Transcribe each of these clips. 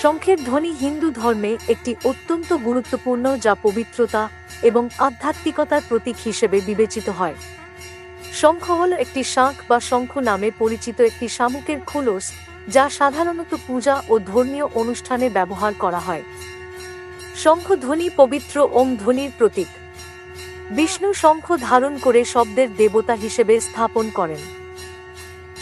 শঙ্খের ধ্বনি হিন্দু ধর্মে একটি অত্যন্ত গুরুত্বপূর্ণ যা পবিত্রতা এবং আধ্যাত্মিকতার প্রতীক হিসেবে বিবেচিত হয়। শঙ্খ হল একটি শাঁখ বা শঙ্খ নামে পরিচিত একটি শামুকের খোলস যা সাধারণত পূজা ও ধর্মীয় অনুষ্ঠানে ব্যবহার করা হয়। শঙ্খ ধ্বনি পবিত্র ওম ধ্বনির প্রতীক। বিষ্ণু শঙ্খ ধারণ করে শব্দের দেবতা হিসেবে স্থাপন করেন।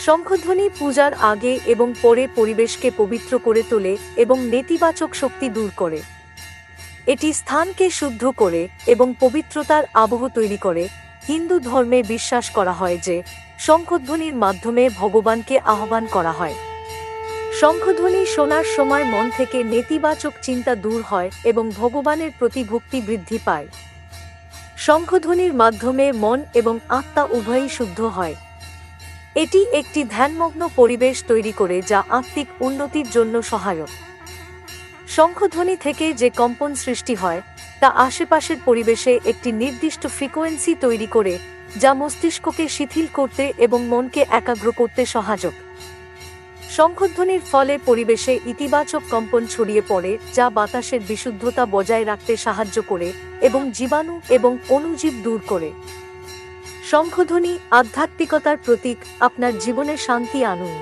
শঙ্খধ্বনি পূজার আগে এবং পরে পরিবেশকে পবিত্র করে তোলে এবং নেতিবাচক শক্তি দূর করে। এটি স্থানকে শুদ্ধ করে এবং পবিত্রতার আবহ তৈরি করে। হিন্দু ধর্মে বিশ্বাস করা হয় যে, শঙ্খধ্বনির মাধ্যমে ভগবানকে আহ্বান করা হয়। শঙ্খধ্বনি শোনার সময় মন থেকে নেতিবাচক চিন্তা দূর হয় এবং ভগবানের প্রতি ভক্তি বৃদ্ধি পায়। শঙ্খধ্বনির মাধ্যমে মন এবং আত্মা উভয়ই শুদ্ধ হয়। এটি একটি ধ্যানমগ্ন পরিবেশ তৈরি করে যা আত্মিক উন্নতির জন্য সহায়ক। শঙ্খধ্বনি থেকে যে কম্পন সৃষ্টি হয়, তা আশেপাশের পরিবেশে একটি নির্দিষ্ট ফ্রিকোয়েন্সি তৈরি করে, যা মস্তিষ্ককে শিথিল করতে এবং মনকে একাগ্র করতে সহায়ক। শঙ্খধ্বনির ফলে পরিবেশে ইতিবাচক কম্পন ছড়িয়ে পড়ে, যা বাতাসের বিশুদ্ধতা বজায় রাখতে সাহায্য করে এবং জীবাণু এবং অণুজীব দূর করে। শঙ্খধ্বনি আধ্যাত্মিকতার প্রতীক আপনার জীবনে শান্তি আনুন।